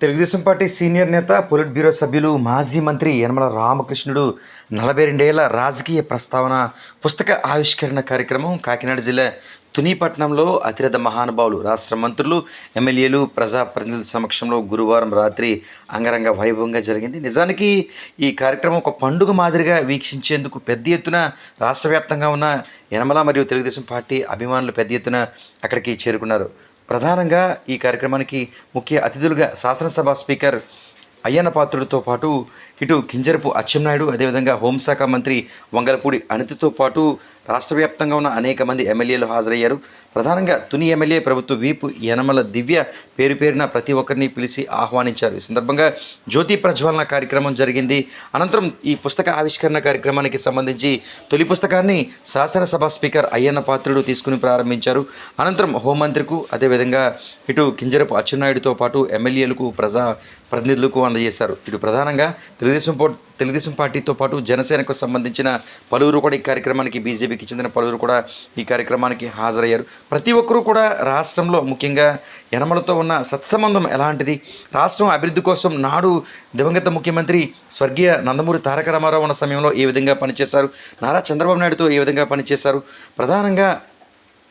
Telugu Desam party senior నేత politburo సభ్యులు మాజీ మంత్రి యనమల రామకృష్ణుడు నలభై రెండేళ్ళ రాజకీయ ప్రస్తావన పుస్తక ఆవిష్కరణ కార్యక్రమం కాకినాడ జిల్లా తునిపట్నంలో అతిరథ మహానుభావులు రాష్ట్ర మంత్రులు ఎమ్మెల్యేలు ప్రజాప్రతినిధుల సమక్షంలో గురువారం రాత్రి అంగరంగ వైభవంగా జరిగింది. నిజానికి ఈ కార్యక్రమం ఒక పండుగ మాదిరిగా వీక్షించేందుకు పెద్ద ఎత్తున రాష్ట్ర వ్యాప్తంగా ఉన్న యనమల మరియు తెలుగుదేశం పార్టీ అభిమానులు పెద్ద ఎత్తున అక్కడికి చేరుకున్నారు. ప్రధానంగా ఈ కార్యక్రమానికి ముఖ్య అతిథులుగా శాసనసభ స్పీకర్ అయ్యన్న పాత్రుడితో పాటు ఇటు కింజరపు అచ్చెన్నాయుడు అదేవిధంగా హోంశాఖ మంత్రి వంగలపూడి అనితితో పాటు రాష్ట్ర వ్యాప్తంగా ఉన్న అనేక మంది ఎమ్మెల్యేలు హాజరయ్యారు. ప్రధానంగా తుని ఎమ్మెల్యే ప్రభుత్వ వీపు యనమల దివ్య పేరు పేరున ప్రతి ఒక్కరిని పిలిచి ఆహ్వానించారు. ఈ సందర్భంగా జ్యోతి ప్రజ్వలన కార్యక్రమం జరిగింది. అనంతరం ఈ పుస్తక ఆవిష్కరణ కార్యక్రమానికి సంబంధించి తొలి పుస్తకాన్ని శాసనసభ స్పీకర్ అయ్యన్న పాత్రుడు తీసుకుని ప్రారంభించారు. అనంతరం హోంమంత్రికు అదేవిధంగా ఇటు కింజరపు అచ్చెన్నాయుడుతో పాటు ఎమ్మెల్యేలకు ప్రజా ప్రతినిధులకు అందజేశారు. ఇటు ప్రధానంగా తెలుగుదేశం తెలుగుదేశం పార్టీతో పాటు జనసేనకు సంబంధించిన పలువురు కూడా ఈ కార్యక్రమానికి బీజేపీకి చెందిన పలువురు కూడా ఈ కార్యక్రమానికి హాజరయ్యారు. ప్రతి ఒక్కరూ కూడా రాష్ట్రంలో ముఖ్యంగా యనమలతో ఉన్న సత్సంబంధం ఎలాంటిది? రాష్ట్రం అభివృద్ధి కోసం నాడు దివంగత ముఖ్యమంత్రి స్వర్గీయ నందమూరి తారక రామారావు ఉన్న సమయంలో ఏ విధంగా పనిచేశారు? నారా చంద్రబాబు నాయుడుతో ఏ విధంగా పనిచేశారు? ప్రధానంగా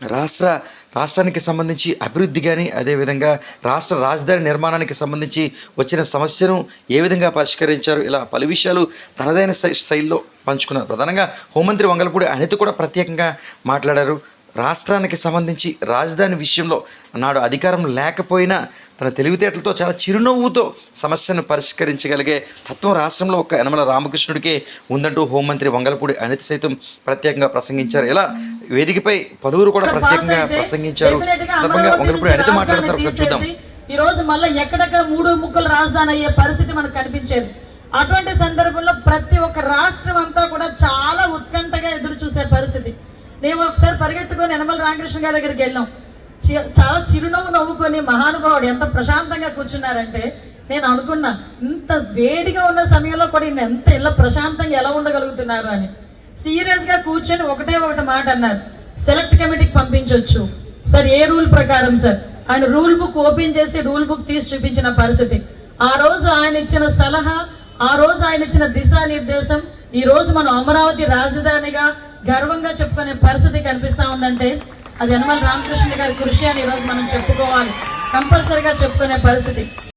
రాష్ట్ర రాష్ట్రానికి సంబంధించి అభివృద్ధి కానీ అదేవిధంగా రాష్ట్ర రాజధాని నిర్మాణానికి సంబంధించి వచ్చిన సమస్యను ఏ విధంగా పరిష్కరించారు ఇలా పలు విషయాలు తనదైన శై- శైలిలో పంచుకున్నారు. ప్రధానంగా హోంమంత్రి వంగలపూడి అనిత కూడా ప్రత్యేకంగా మాట్లాడారు. రాష్ట్రానికి సంబంధించి రాజధాని విషయంలో నాడు అధికారం లేకపోయినా తన తెలివితేటలతో చాలా చిరునవ్వుతో సమస్యను పరిష్కరించగలిగే తత్వం రాష్ట్రంలో ఒక యనమల రామకృష్ణుడికే ఉందంటూ హోంమంత్రి వంగలపూడి అనిత సైతం ప్రత్యేకంగా ప్రసంగించారు. ఇలా వేదికపై పలువురు కూడా ప్రత్యేకంగా ప్రసంగించారు. సందర్భంగా వంగలపూడి అనిత మాట్లాడుతున్నారు. ఒకసారి చూద్దాం. ఈ రోజు మళ్ళీ ఎక్కడెక్కడ మూడు ముక్కలు రాజధాని అయ్యే పరిస్థితి మనకు కనిపించేది. అటువంటి సందర్భంలో ప్రతి ఒక్క రాష్ట్రం అంతా కూడా చాలా ఉత్కంఠగా ఎదురు చూసే పరిస్థితి మేము ఒకసారి యనమల రామకృష్ణ గారి దగ్గరికి వెళ్ళాం. చాలా చిరునవ్వు నవ్వుకొని మహానుభావుడు ఎంత ప్రశాంతంగా కూర్చున్నారంటే నేను అనుకున్నా ఇంత వేడిగా ఉన్న సమయంలో కూడా ఈయన ఎంత ఇలా ప్రశాంతంగా ఎలా ఉండగలుగుతున్నారు అని. సీరియస్గా కూర్చొని ఒకటే ఒకటి మాట అన్నారు. సెలెక్ట్ కమిటీకి పంపించవచ్చు సార్ ఏ రూల్ ప్రకారం సార్? ఆయన రూల్ బుక్ ఓపెన్ చేసి రూల్ బుక్ తీసి చూపించిన పరిస్థితి. ఆ రోజు ఆయన ఇచ్చిన సలహా ఆ రోజు ఆయన ఇచ్చిన దిశానిర్దేశం ఈ రోజు మనం అమరావతి రాజధానిగా గర్వంగా చెప్పుకునే పరిస్థితి కనిపిస్తా ఉందంటే అది యనమల రామకృష్ణ గారి కృషి అని ఈరోజు మనం చెప్పుకోవాలి. కంపల్సరిగా చెప్పుకునే పరిస్థితి.